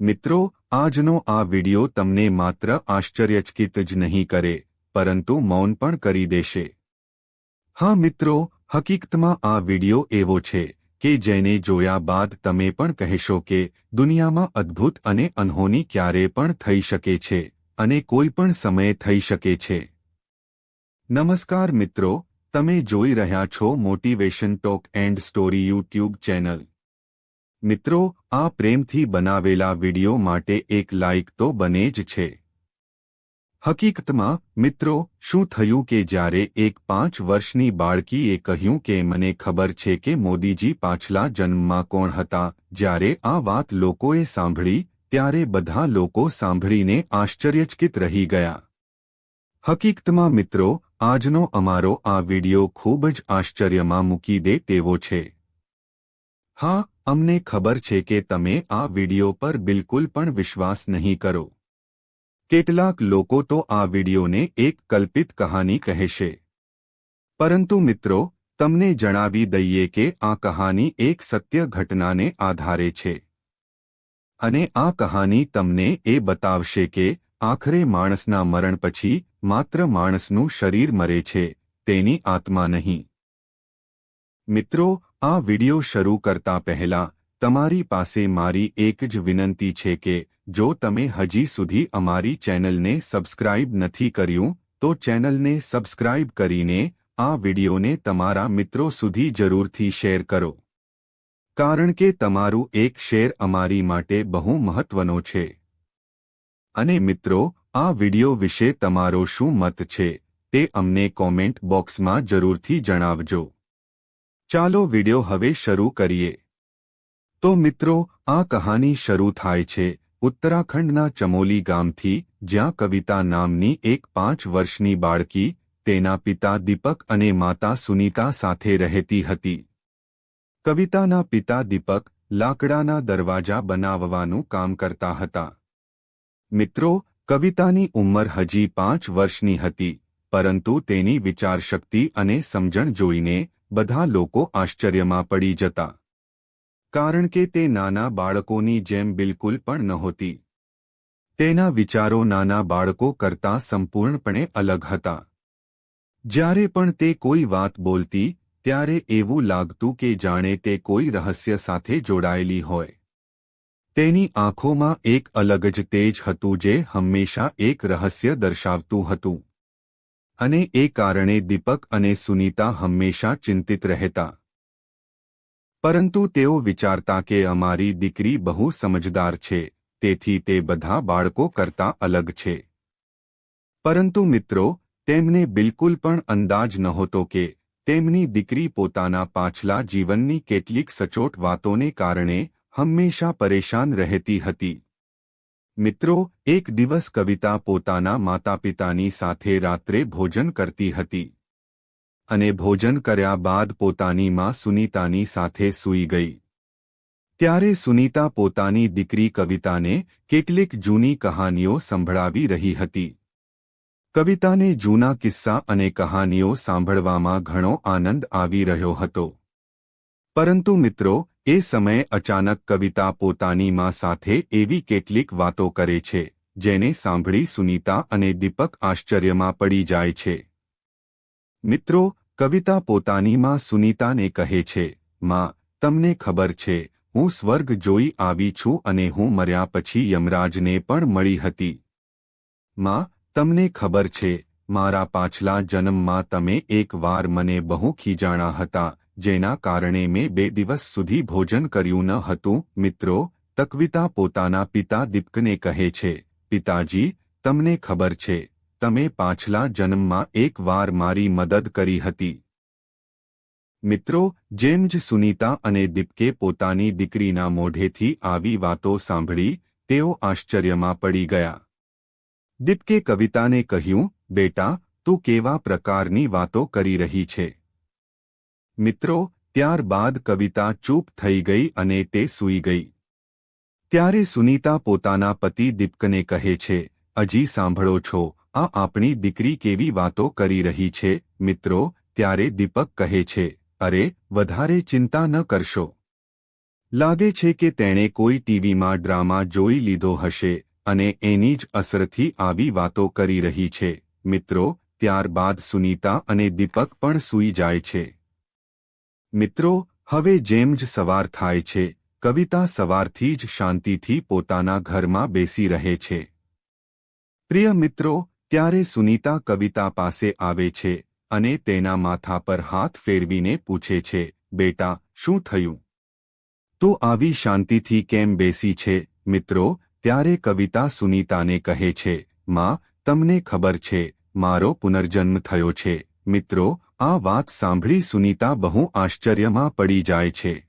મિત્રો, આજનો આ વિડિયો તમને માત્ર આશ્ચર્યચકિત જ નહીં કરે, પરંતુ મૌન પણ કરી દેશે. હા મિત્રો, હકીકતમાં આ વિડિયો એવો છે કે જેને જોયા બાદ તમે પણ કહેશો કે દુનિયામાં અદ્ભુત અને અનહોની ક્યારે પણ થઈ શકે છે અને કોઈ પણ સમયે થઈ શકે છે. નમસ્કાર મિત્રો, તમે જોઈ રહ્યા છો motivation talk and story YouTube channel મિત્રો, આ પ્રેમથી બનાવેલા વીડિયો માટે એક લાઇક તો બને જ છે. હકીકતમાં, મિત્રો, શું થયું કે જ્યારે એક પાંચ વર્ષની બાળકીએ કહ્યું કે મને ખબર છે કે મોદીજી પાછલા જન્મમાં કોણ હતા જ્યારે આ વાત લોકોએ સાંભળી, ત્યારે બધા લોકો સાંભળીને આશ્ચર્યચકિત રહી ગયા. હકીકતમાં, મિત્રો, આજનો અમારો આ વિડિયો ખૂબ જ આશ્ચર્યમાં મૂકી દે તેવો છે. હા અમને ખબર છે કે તમે આ વિડિયો પર બિલકુલ પણ વિશ્વાસ નહીં કરો. કેટલાક લોકો તો આ વિડિયોને એક કલ્પિત કહાની કહેશે. પરંતુ મિત્રો, તમને જણાવી દઈએ કે આ કહાની એક સત્ય ઘટનાને આધારે છે. અને આ કહાની તમને એ બતાવશે કે આખરે માણસના મરણ પછી માત્ર માણસનું શરીર મરે છે, તેની આત્મા નહીં. મિત્રો આ વિડિયો શરૂ કરતા પહેલા, તમારી પાસે મારી એક જ વિનંતી છે કે, જો તમે હજી સુધી અમારી ચેનલને સબસ્ક્રાઇબ નથી કર્યું, તો ચેનલને સબસ્ક્રાઇબ કરીને આ વિડિયોને તમારા મિત્રો સુધી જરૂરથી શેર કરો. કારણ કે તમારું એક શેર અમારી માટે બહુ મહત્વનો છે. અને મિત્રો, આ વિડિયો વિશે તમારો શું મત છે, તે અમને કોમેન્ટ બોક્સમાં જરૂરથી જણાવજો. ચાલો વિડિયો હવે શરૂ કરીએ. તો મિત્રો, આ કહાની શરૂ થાય છે ઉત્તરાખંડના ચમોલી ગામથી, જ્યાં કવિતા નામની એક પાંચ વર્ષની બાળકી, તેના પિતા દીપક અને માતા સુનીતા સાથે રહેતી હતી. કવિતાના પિતા દીપક લાકડાના દરવાજા બનાવવાનું કામ કરતા હતા. મિત્રો, કવિતાની ઉંમર હજી પાંચ વર્ષની હતી, પરંતુ તેની વિચારશક્તિ અને સમજણ જોઈને બધા લોકો આશ્ચર્યમાં પડી જતા. કારણ કે તે નાના બાળકોની જેમ બિલકુલ પણ નહોતી. તેના વિચારો નાના બાળકો કરતાં સંપૂર્ણપણે અલગ હતા. જ્યારે પણ તે કોઈ વાત બોલતી, ત્યારે એવું લાગતું કે જાણે તે કોઈ રહસ્ય સાથે જોડાયેલી હોય. તેની આંખોમાં એક અલગ જ તેજ હતું જે હંમેશા એક રહસ્ય દર્શાવતું હતું. અને એ કારણે દીપક અને સુનીતા હંમેશા ચિંતિત રહેતા. પરંતુ તેઓ વિચારતા કે અમારી દીકરી બહુ સમજદાર છે, તેથી તે બધા બાળકો કરતા અલગ છે. પરંતુ મિત્રો, તેમને બિલકુલ પણ અંદાજ નહોતો કે તેમની દીકરી પોતાના પાછલા જીવનની કેટલીક સચોટ વાતોને કારણે હંમેશા પરેશાન રહેતી હતી. મિત્રો, એક દિવસ કવિતા પોતાના માતાપિતાની સાથે રાત્રે ભોજન કરતી હતી. અને ભોજન કર્યા બાદ પોતાની માં સુનીતાની સાથે સૂઈ ગઈ. ત્યારે સુનીતા પોતાની દીકરી કવિતાને કેટલીક જૂની કહાનીઓ સંભળાવી રહી હતી. કવિતાને જૂના કિસ્સા અને કહાનીઓ સાંભળવામાં ઘણો આનંદ આવી રહ્યો હતો. પરંતુ મિત્રો, એ સમયે અચાનક કવિતા પોતાની માં સાથે એવી કેટલીક વાતો કરે છે, જેને સાંભળી સુનીતા અને દીપક આશ્ચર્યમાં પડી જાય છે. મિત્રો, કવિતા પોતાની માં સુનીતાને કહે છે, માં, તમને ખબર છે, હું સ્વર્ગ જોઈ આવી છું અને હું મર્યા પછી યમરાજને પણ મળી હતી. માં, તમને ખબર છે, મારા પાછલા જન્મમાં તમે એક વાર મને બહુ ખીજાણા હતા જેના કારણે મેં બે દિવસ સુધી ભોજન કર્યું ન હતું. મિત્રો, તકવિતા પોતાના પિતા દીપકને કહે છે, પિતાજી, તમને ખબર છે, તમે પાછલા જન્મમાં એક વાર મારી મદદ કરી હતી. મિત્રો, જેમ જ સુનીતા અને દીપકે પોતાની દીકરીના મોઢેથી આવી વાતો સાંભળી, તેઓ આશ્ચર્યમાં પડી ગયા. દીપકે કવિતાને કહ્યું, બેટા, તું કેવા પ્રકારની વાતો કરી રહી છે? મિત્રો, ત્યારબાદ કવિતા ચૂપ થઈ ગઈ અને તે સૂઈ ગઈ. ત્યારે સુનીતા પોતાના પતિ દીપકને કહે છે, અજી સાંભળો છો, આ આપણી દીકરી કેવી વાતો કરી રહી છે, મિત્રો, ત્યારે દીપક કહે છે, અરે, વધારે ચિંતા ન કરશો. લાગે છે કે તેણે કોઈ ટીવીમાં ડ્રામા જોઈ લીધો હશે અને એની જ અસરથી આવી વાતો કરી રહી છે. મિત્રો, ત્યારબાદ સુનીતા અને દીપક પણ સૂઈ જાય છે. મિત્રો, હવે જેમ જ સવાર થાય છે, કવિતા સવારથી જ શાંતિથી પોતાના ઘરમાં બેસી રહે છે. પ્રિય મિત્રો, ત્યારે સુનીતા કવિતા પાસે આવે છે અને તેના માથા પર હાથ ફેરવીને પૂછે છે, બેટા, શું થયું? તો આવી શાંતિથી કેમ બેસી છે? મિત્રો, ત્યારે કવિતા સુનીતાને કહે છે, માં, તમને ખબર છે, મારો પુનર્જન્મ થયો છે. મિત્રો, આ વાત સાંભળી સુનીતા બહુ આશ્ચર્યમાં પડી જાય છે.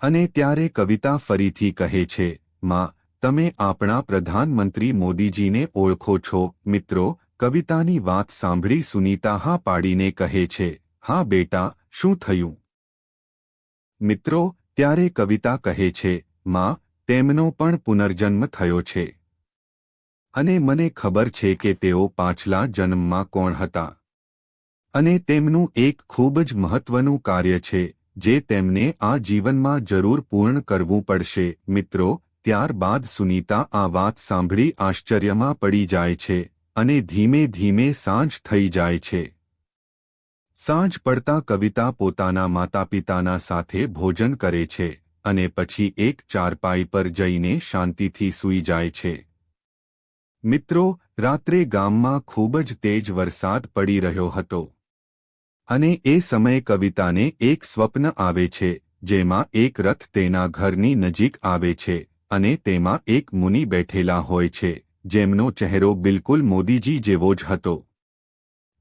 અને ત્યારે કવિતા ફરીથી કહે છે, માં, તમે આપણા પ્રધાનમંત્રી મોદીજીને ઓળખો છો. મિત્રો, કવિતાની વાત સાંભળી સુનીતા હા પાડીને કહે છે, હા બેટા, શું થયું? મિત્રો, ત્યારે કવિતા કહે છે, માં, તેમનો પણ પુનર્જન્મ થયો છે. અને મને ખબર છે કે તેઓ પાછલા જન્મમાં કોણ હતા. અને તેમનું એક ખૂબ જ મહત્વનું કાર્ય છે, જે તેમને આ જીવનમાં જરૂર પૂર્ણ કરવું પડશે. મિત્રો, ત્યારબાદ સુનીતા આ વાત સાંભળી આશ્ચર્યમાં પડી જાય છે અને ધીમે ધીમે સાંજ થઈ જાય છે. સાંજ પડતા કવિતા પોતાના માતાપિતાના સાથે ભોજન કરે છે અને પછી એક ચારપાઈ પર જઈને શાંતિથી સૂઈ જાય છે. મિત્રો, રાત્રે ગામમાં ખૂબ જ તેજ વરસાદ પડી રહ્યો હતો. અને એ સમયે કવિતાને એક સ્વપ્ન આવે છે, જેમાં એક રથ તેના ઘરની નજીક આવે છે અને તેમાં એક મુનિ બેઠેલા હોય છે, જેમનો ચહેરો બિલકુલ મોદીજી જેવો જ હતો.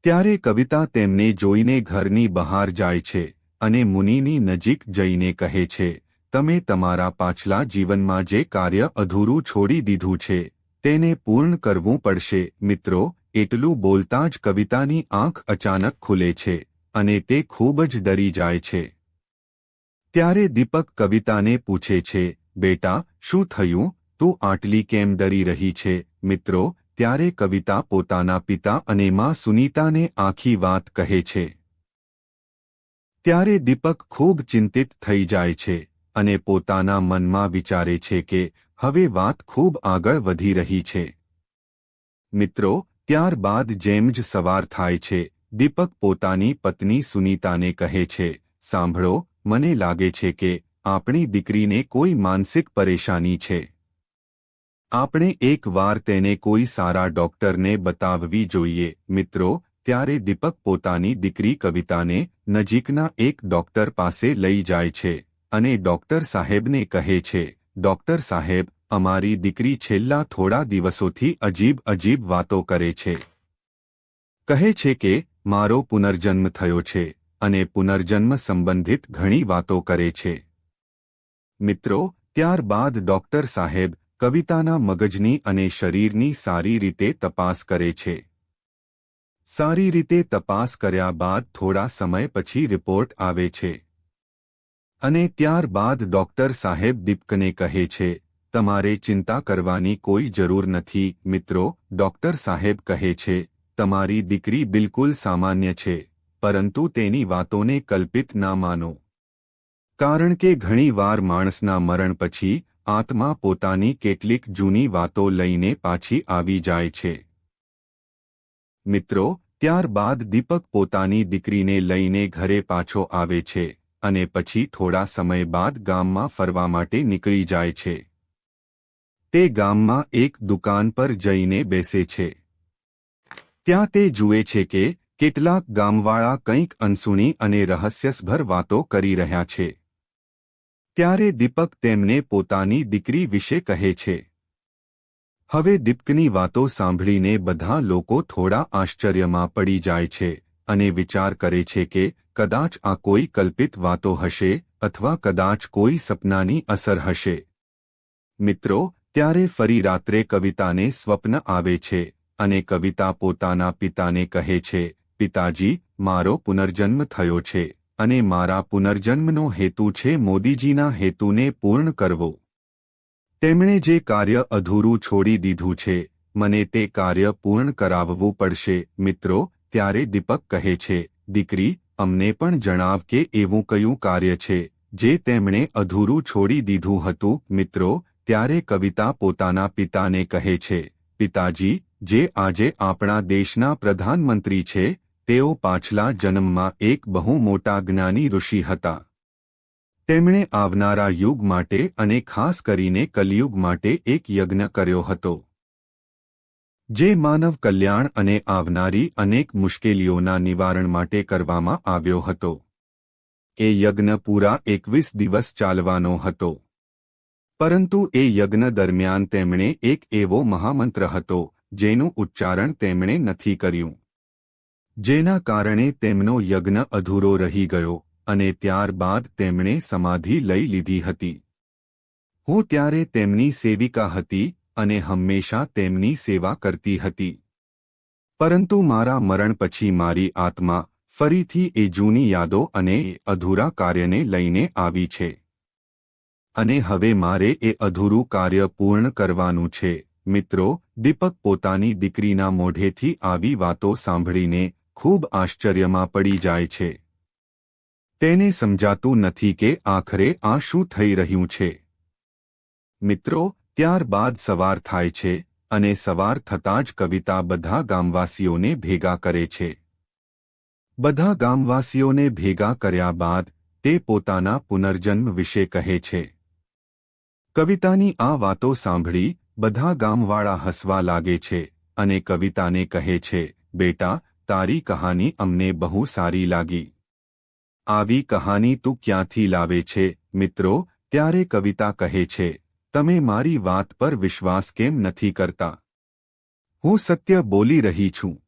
ત્યારે કવિતા તેમને જોઈને ઘરની બહાર જાય છે અને મુનિની નજીક જઈને કહે છે, તમે તમારા પાછલા જીવનમાં જે કાર્ય અધૂરું છોડી દીધું છે, તેને પૂર્ણ કરવું પડશે. મિત્રો, એટલું બોલતા જ કવિતાની આંખ અચાનક ખુલે છે. અને તે ખૂબ જ ડરી જાય છે. ત્યારે દીપક કવિતાને પૂછે છે, બેટા, શું થયું? તું આટલી કેમ ડરી રહી છે? મિત્રો, ત્યારે કવિતા પોતાના પિતા અને માં સુનીતાને આખી વાત કહે છે. ત્યારે દીપક ખૂબ ચિંતિત થઈ જાય છે અને પોતાના મનમાં વિચારે છે કે, હવે વાત ખૂબ આગળ વધી રહી છે. મિત્રો ત્યારબાદ જેમ જ સવાર થાય છે દીપક પોતાની પત્ની સુનીતાને કહે છે, સાંભળો, મને લાગે છે કે આપણી દીકરીને કોઈ માનસિક પરેશાની છે. આપણે એક વાર તેને કોઈ સારા ડોક્ટરને બતાવવી જોઈએ. મિત્રો, ત્યારે દીપક પોતાની દીકરી કવિતાને નજીકના એક ડોક્ટર પાસે લઈ જાય છે અને ડોક્ટર સાહેબને કહે છે, ડોક્ટર સાહેબ, અમારી દીકરી છેલ્લા થોડા દિવસોથી અજીબ અજીબ વાતો કરે છે. કહે છે કે મારો પુનર્જન્મ થયો છે અને પુનર્જન્મ સંબંધિત ઘણી વાતો કરે છે. મિત્રો, ત્યારબાદ ડોક્ટર સાહેબ કવિતાના મગજની અને શરીરની સારી રીતે તપાસ કરે છે. સારી રીતે તપાસ કર્યા બાદ થોડા સમય પછી રિપોર્ટ આવે છે. અને ત્યારબાદ ડોક્ટર સાહેબ દીપકને કહે છે, તમારે ચિંતા કરવાની કોઈ જરૂર નથી. મિત્રો, ડોક્ટર સાહેબ કહે છે તમારી દીકરી બિલકુલ સામાન્ય છે, પરંતુ તેની વાતોને કલ્પિત ના માનો. કારણ કે ઘણીવાર માણસના મરણ પછી, આત્મા પોતાની કેટલીક જૂની વાતો લઈને પાછી આવી જાય છે. મિત્રો, ત્યારબાદ દીપક પોતાની દીકરીને લઈને ઘરે પાછો આવે છે, અને પછી થોડા સમય બાદ ગામમાં ફરવા માટે નીકળી જાય છે. તે ગામમાં એક દુકાન પર જઈને બેસે છે. ત્યાં તે જુએ છે કે કેટલાક ગામવાળા કંઈક અનસુણી અને રહસ્યસભર વાતો કરી રહ્યા છે. ત્યારે દીપક તેમને પોતાની દીકરી વિશે કહે છે. હવે દીપકની વાતો સાંભળીને બધા લોકો થોડા આશ્ચર્યમાં પડી જાય છે અને વિચાર કરે છે કે કદાચ આ કોઈ કલ્પિત વાતો હશે અથવા કદાચ કોઈ સપનાની અસર હશે. મિત્રો, ત્યારે ફરી રાત્રે કવિતાને સ્વપ્ન આવે છે. અને કવિતા પોતાના પિતાને કહે છે, પિતાજી, મારો પુનર્જન્મ થયો છે અને મારા પુનર્જન્મનો હેતુ છે મોદીજીના હેતુને પૂર્ણ કરવો. તેમણે જે કાર્ય અધૂરું છોડી દીધું છે, મને તે કાર્ય પૂર્ણ કરાવવું પડશે. મિત્રો, ત્યારે દીપક કહે છે, દીકરી, અમને પણ જણાવ કે એવું કયું કાર્ય છે, જે તેમણે અધૂરું છોડી દીધું હતું. મિત્રો, ત્યારે કવિતા પોતાના પિતાને કહે છે, પિતાજી જે આજે આપણા દેશના પ્રધાનમંત્રી છે, તેઓ પાછલા જન્મમાં એક બહુ મોટા જ્ઞાની ઋષિ હતા. તેમણે આવનારા યુગ માટે અને ખાસ કરીને કલયુગ માટે એક યજ્ઞ કર્યો હતો. જે માનવ કલ્યાણ અને આવનારી અનેક મુશ્કેલીઓના નિવારણ માટે કરવામાં આવ્યો હતો. એ યજ્ઞ પૂરા એકવીસ દિવસ ચાલવાનો હતો. પરંતુ એ યજ્ઞ દરમિયાન તેમણે એક એવો મહામંત્ર હતો જેનું ઉચ્ચારણ તેમણે નથી કર્યું. જેના કારણે તેમનો યજ્ઞ અધૂરો રહી ગયો અને ત્યારબાદ તેમણે સમાધિ લઈ લીધી હતી. હું ત્યારે તેમની સેવિકા હતી અને હંમેશા તેમની સેવા કરતી હતી. પરંતુ મારા મરણ પછી મારી આત્મા ફરીથી એ જૂની યાદો અને અધૂરા કાર્યને લઈને આવી છે. અને હવે મારે એ અધૂરું કાર્ય પૂર્ણ કરવાનું છે. મિત્રો, દીપક પોતાની દીકરીના મોઢેથી આવી વાતો સાંભળીને ખૂબ આશ્ચર્યમાં પડી જાય છે. તેને સમજાતું નથી કે આખરે આ શું થઈ રહ્યું છે. મિત્રો, ત્યારબાદ સવાર થાય છે અને સવાર થતાં જ કવિતા બધા ગામવાસીઓને ભેગા કરે છે. બધા ગામવાસીઓને ભેગા કર્યા બાદ તે પોતાના પુનર્જન્મ વિશે કહે છે. કવિતાની આ વાતો સાંભળી બધા ગામવાળા હસવા લાગે છે અને કવિતાને કહે છે, બેટા, તારી કહાની અમને બહુ સારી લાગી. આવી કહાની તું ક્યાંથી લાવે છે? મિત્રો, ત્યારે કવિતા કહે છે, તમે મારી વાત પર વિશ્વાસ કેમ નથી કરતા? હું સત્ય બોલી રહી છું.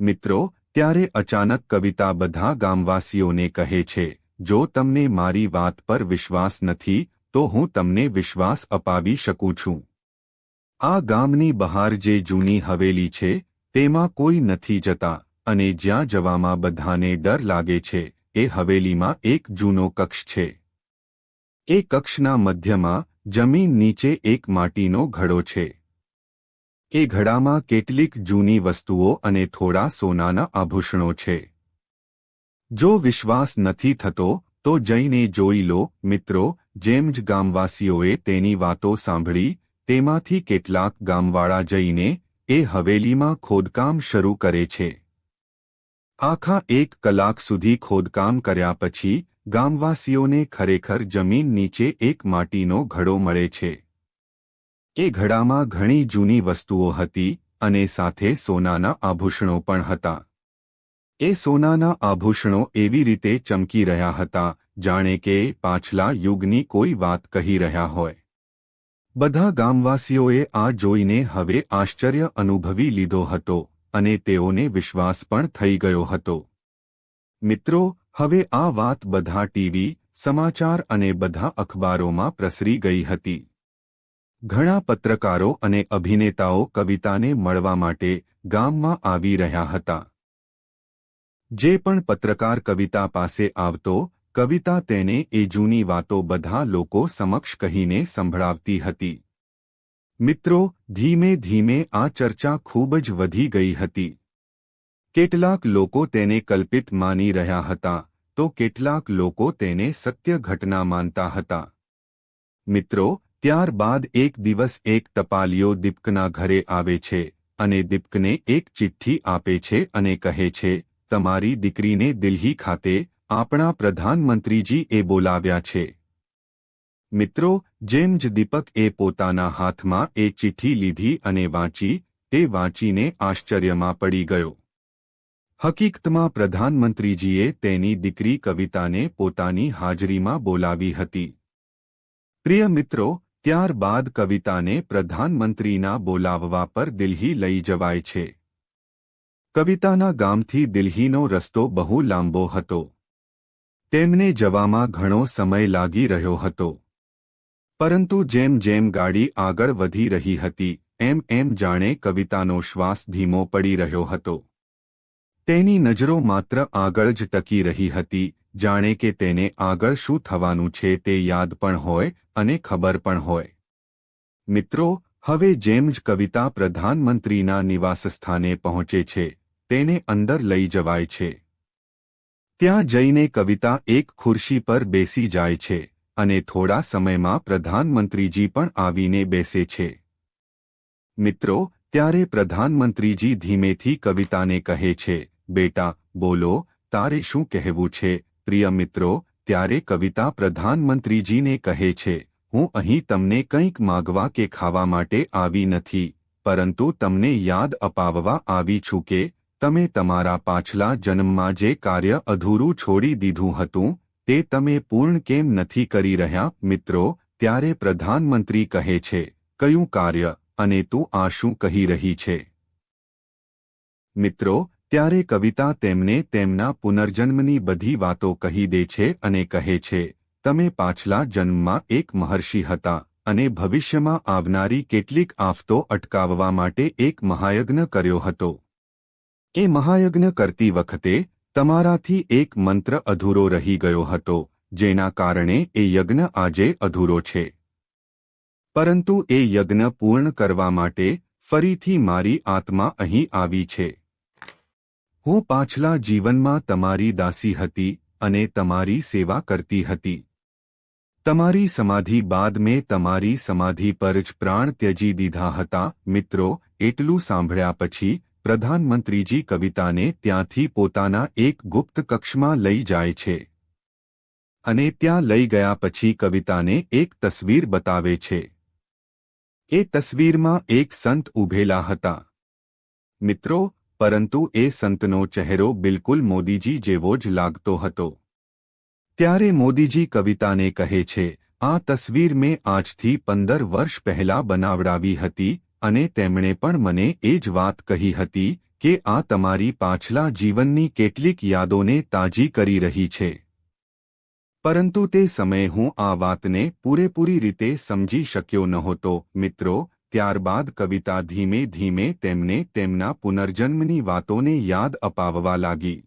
મિત્રો, ત્યારે અચાનક કવિતા બધા ગામવાસીઓને કહે છે, જો તમને મારી વાત પર વિશ્વાસ નથી તો હું તમને વિશ્વાસ અપાવી શકું છું. આ ગામની બહાર જે જૂની હવેલી છે, તેમાં કોઈ નથી જતા, અને જ્યાં જવામાં બધાને ડર લાગે છે, એ હવેલીમાં એક જૂનો કક્ષ છે. એ કક્ષના મધ્યમાં જમીન નીચે એક માટીનો ઘડો છે. એ ઘડામાં કેટલીક જૂની વસ્તુઓ અને થોડા સોનાના આભૂષણો છે. જો વિશ્વાસ નથી થતો, તો જઈને જોઈ લો, મિત્રો જેમ જ ગામવાસીઓએ તેની વાતો સાંભળી, તેમાંથી કેટલાક ગામવાળા જઈને એ હવેલીમાં ખોદકામ શરૂ કરે છે. આખા એક કલાક સુધી ખોદકામ કર્યા પછી ગામવાસીઓને ખરેખર જમીન નીચે એક માટીનો ઘડો મળે છે. એ ઘડામાં ઘણી જૂની વસ્તુઓ હતી અને સાથે સોનાના આભૂષણો પણ હતા. એ સોનાના આભૂષણો એવી રીતે ચમકી રહ્યા હતા, જાણે કે પાછલા યુગની કોઈ વાત કહી રહ્યા હોય. બધા ગામવાસીઓએ આ જોઈને હવે આશ્ચર્ય અનુભવી લીધો હતો, અને તેઓને વિશ્વાસ પણ થઈ ગયો હતો. મિત્રો, હવે આ વાત બધા ટીવી, સમાચાર અને બધા અખબારોમાં પ્રસરી ગઈ હતી. ઘણા પત્રકારો અને અભિનેતાઓ કવિતાને મળવા માટે ગામમાં આવી રહ્યા હતા. જે પણ પત્રકાર કવિતા પાસે આવતો, કવિતા તેને એ જૂની વાતો બધા લોકો સમક્ષ કહીને સંભળાવતી હતી. મિત્રો, ધીમે ધીમે આ ચર્ચા ખૂબ જ વધી ગઈ હતી. કેટલાક લોકો તેને કલ્પિત માની રહ્યા હતા, તો કેટલાક લોકો તેને સત્ય ઘટના માનતા હતા. મિત્રો ત્યારબાદ એક દિવસ એક ટપાલીઓ દીપકના ઘરે આવે છે, અને દીપકને એક ચિઠ્ઠી આપે છે અને કહે છે તમારી દીકરીને દિલ્હી ખાતે આપણા પ્રધાનમંત્રીજીએ બોલાવ્યા છે. મિત્રો, જેમ જ દીપકએ પોતાના હાથમાં એ ચિઠ્ઠી લીધી અને વાંચી, તે વાંચીને આશ્ચર્યમાં પડી ગયો. હકીકતમાં પ્રધાનમંત્રીજીએ તેની દીકરી કવિતાને પોતાની હાજરીમાં બોલાવી હતી. પ્રિય મિત્રો, ત્યારબાદ કવિતાને પ્રધાનમંત્રીના બોલાવવા પર દિલ્હી લઈ જવાય છે. કવિતાના ગામથી દિલ્હીનો રસ્તો બહુ લાંબો હતો. તેમને જવામાં ઘણો સમય લાગી રહ્યો હતો. પરંતુ જેમ જેમ ગાડી આગળ વધી રહી હતી, એમ એમ જાણે કવિતાનો શ્વાસ ધીમો પડી રહ્યો હતો. તેની નજરો માત્ર આગળ જ ટકી રહી હતી, જાણે કે તેને આગળ શું થવાનું છે તે યાદ પણ હોય અને ખબર પણ હોય. મિત્રો, હવે જેમ જ કવિતા પ્રધાનમંત્રીના નિવાસસ્થાને પહોંચે છે તેને અંદર લઈ જવાય છે. ત્યાં જઈને કવિતા એક ખુરશી પર બેસી જાય છે અને થોડા સમયમાં પ્રધાનમંત્રીજી પણ આવીને બેસે છે. મિત્રો, ત્યારે પ્રધાનમંત્રીજી ધીમેથી કવિતાને કહે છે, બેટા, બોલો, તારે શું કહેવું છે? પ્રિય મિત્રો, ત્યારે કવિતા પ્રધાનમંત્રીજીને કહે છે, હું અહીં તમને કંઈક માગવા કે ખાવા માટે આવી નથી, પરંતુ તમને યાદ અપાવવા આવી છું કે તમે તમારા પાછલા જન્મમાં જે કાર્ય અધૂરું છોડી દીધું હતું, તે તમે પૂર્ણ કેમ નથી કરી રહ્યા, મિત્રો? ત્યારે પ્રધાનમંત્રી કહે છે, કયું કાર્ય? અને તું આ શું કહી રહી છે? મિત્રો, ત્યારે કવિતા તેમને તેમના પુનર્જન્મની બધી વાતો કહી દે છે અને કહે છે, તમે પાછલા જન્મમાં એક મહર્ષિ હતા, અને ભવિષ્યમાં આવનારી કેટલીક આફતો અટકાવવા માટે એક મહાયજ્ઞ કર્યો હતો. એ મહાયજ્ઞ કરતી વખતે તમારાથી એક મંત્ર અધૂરો રહી ગયો હતો, જેના કારણે એ યજ્ઞ આજે અધૂરો છે. પરંતુ એ યજ્ઞ પૂર્ણ કરવા માટે ફરીથી મારી આત્મા અહીં આવી છે. હું પાછલા જીવનમાં તમારી દાસી હતી અને તમારી સેવા કરતી હતી. તમારી સમાધિ બાદ મેં તમારી સમાધિ પર જ પ્રાણ ત્યજી દીધા હતા, મિત્રો, એટલું સાંભળ્યા પછી પ્રધાનમંત્રીજી કવિતાને ત્યાંથી પોતાના એક ગુપ્ત કક્ષમાં લઈ જાય છે. અને ત્યાં લઈ ગયા પછી કવિતાને એક તસવીર બતાવે છે. એ તસવીરમાં એક સંત ઊભેલા હતા. મિત્રો, પરંતુ એ સંતનો ચહેરો બિલકુલ મોદીજી જેવો જ લાગતો હતો. ત્યારે મોદીજી કવિતાને કહે છે, આ તસવીર મેં આજથી પંદર વર્ષ પહેલા બનાવડાવી હતી અને તેમણે પણ મને એ જ વાત કહી હતી કે આ તમારી પાછલા જીવનની કેટલીક યાદોને તાજી કરી રહી છે. પરંતુ તે સમયે હું આ વાતને પૂરેપૂરી રીતે સમજી શક્યો નહોતો. મિત્રો, ત્યારબાદ કવિતા ધીમે ધીમે તેમને તેમના પુનર્જન્મની વાતોને યાદ અપાવવા લાગી.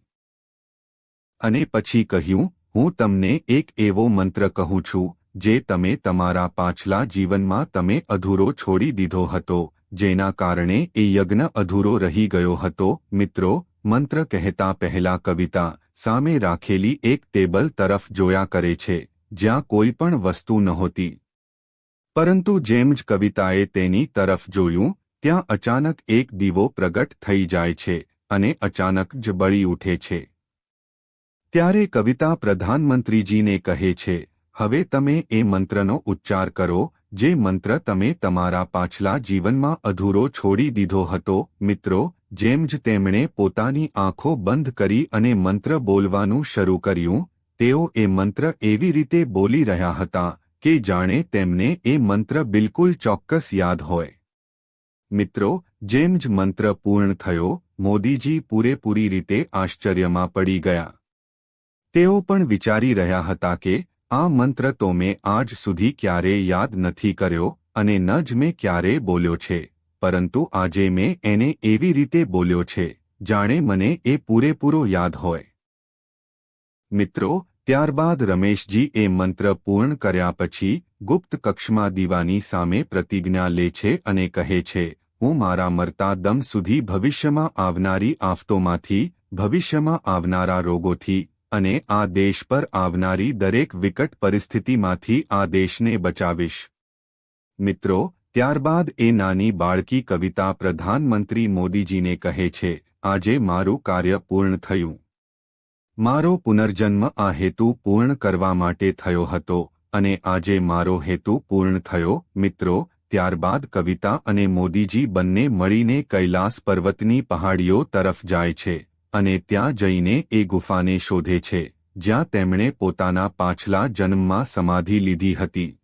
અને પછી કહ્યું, હું તમને એક એવો મંત્ર કહું છું, જે તમે તમારા પાછલા જીવનમાં તમે અધૂરો છોડી દીધો હતો. જેના કારણે એ યજ્ઞ અધૂરો રહી ગયો હતો. મિત્રો, મંત્ર કહેતા પહેલા કવિતા સામે રાખેલી એક ટેબલ તરફ જોયા કરે છે, જ્યાં કોઈ પણ વસ્તુ નહોતી. પરંતુ જેમ જ કવિતાએ તેની તરફ જોયું, ત્યાં અચાનક એક દીવો પ્રગટ થઈ જાય છે અને અચાનક જ બળી ઉઠે છે. ત્યારે કવિતા પ્રધાનમંત્રીજીને કહે છે, હવે તમે એ મંત્રનો ઉચ્ચાર કરો જે મંત્ર તમે તમારા પાછલા જીવનમાં અધૂરો છોડી દીધો હતો, મિત્રો, જેમ જ તેમણે પોતાની આંખો બંધ કરી અને મંત્ર બોલવાનું શરૂ કર્યું, તેઓ એ મંત્ર એવી રીતે બોલી રહ્યા હતા કે જાણે તેમને એ મંત્ર બિલકુલ ચોક્કસ યાદ હોય. મિત્રો, જેમ જ મંત્ર પૂર્ણ થયો, મોદીજી પૂરેપૂરી રીતે આશ્ચર્યમાં પડી ગયા. તેઓ પણ વિચારી રહ્યા હતા કે આ મંત્ર તો મેં આજ સુધી ક્યારેય યાદ નથી કર્યો અને ન જ મેં ક્યારેય બોલ્યો છે, પરંતુ આજે મેં એને એવી રીતે બોલ્યો છે, જાણે મને એ પૂરેપૂરો યાદ હોય. મિત્રો, ત્યારબાદ રમેશજી એ મંત્ર પૂર્ણ કર્યા પછી ગુપ્ત કક્ષમાં દીવાની સામે પ્રતિજ્ઞા લે છે અને કહે છે, હું મારા મરતા દમ સુધી ભવિષ્યમાં આવનારી આફતોમાંથી, ભવિષ્યમાં આવનારા રોગોથી અને આ દેશ પર આવનારી દરેક વિકટ પરિસ્થિતિમાંથી આ દેશને બચાવીશ. મિત્રો, ત્યારબાદ એ નાની બાળકી કવિતા પ્રધાનમંત્રી મોદીજીને કહે છે, આજે મારું કાર્ય પૂર્ણ થયું. મારો પુનર્જન્મ આ હેતુ પૂર્ણ કરવા માટે થયો હતો અને આજે મારો હેતુ પૂર્ણ થયો. મિત્રો, ત્યારબાદ કવિતા અને મોદીજી બંને મળીને કૈલાસ પર્વતની પહાડીઓ તરફ જાય છે. અને ત્યાં જઈને એ ગુફાને શોધે છે, જ્યાં તેમણે પોતાના પાછલા જન્મમાં સમાધિ લીધી હતી.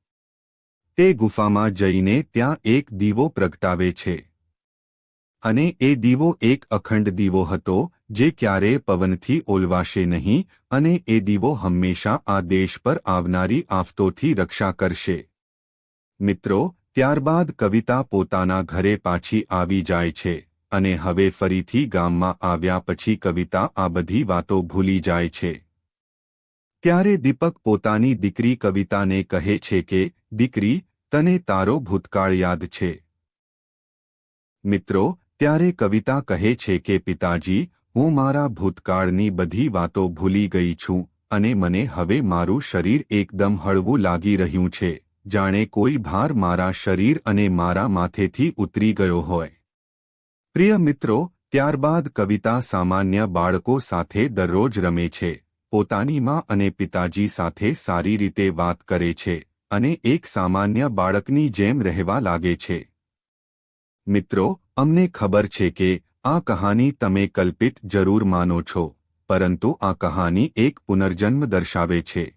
તે ગુફામાં જઈને ત્યાં એક દીવો પ્રગટાવે છે. અને એ દીવો એક અખંડ દીવો હતો, જે ક્યારેય પવનથી ઓલવાશે નહીં, અને એ દીવો હંમેશા આ દેશ પર આવનારી આફતોથી રક્ષા કરશે. મિત્રો, ત્યારબાદ કવિતા પોતાના ઘરે પાછી આવી જાય છે. અને હવે ફરીથી ગામમાં આવ્યા પછી કવિતા આ બધી વાતો ભૂલી જાય છે. ત્યારે દીપક પોતાની દીકરી કવિતાને કહે છે કે, દીકરી, તને તારો ભૂતકાળ યાદ છે. મિત્રો, ત્યારે કવિતા કહે છે કે, પિતાજી, હું મારા ભૂતકાળની બધી વાતો ભૂલી ગઈ છું અને મને હવે મારું શરીર એકદમ હળવું લાગી રહ્યું છે. જાણે કોઈ ભાર મારા શરીર અને મારા માથેથી ઉતરી ગયો હોય. પ્રિય મિત્રો, ત્યારબાદ કવિતા સામાન્ય બાળકો સાથે દરરોજ રમે છે. પોતાની માં અને પિતાજી સાથે સારી રીતે વાત કરે છે અને એક સામાન્ય બાળકની જેમ રહેવા લાગે છે. મિત્રો, અમને ખબર છે કે આ કહાની તમે કલ્પિત જરૂર માનો છો, પરંતુ આ કહાની એક પુનર્જન્મ દર્શાવે છે.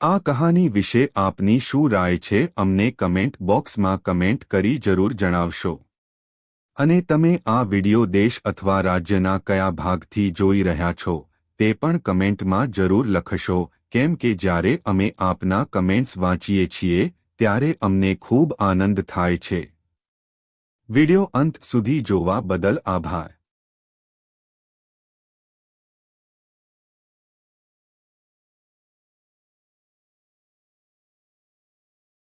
આ કહાની વિશે આપની શું રાય છે અમને કમેન્ટ બોક્સમાં કમેન્ટ કરી જરૂર જણાવશો. અને તમે આ વિડિયો દેશ અથવા રાજ્યના કયા ભાગથી જોઈ રહ્યા છો, તે પણ કમેન્ટમાં જરૂર લખશો, કેમ કે જ્યારે અમે આપના કમેન્ટ્સ વાંચીએ છીએ, ત્યારે અમને ખૂબ આનંદ થાય છે. વિડિયો અંત સુધી જોવા બદલ આભાર.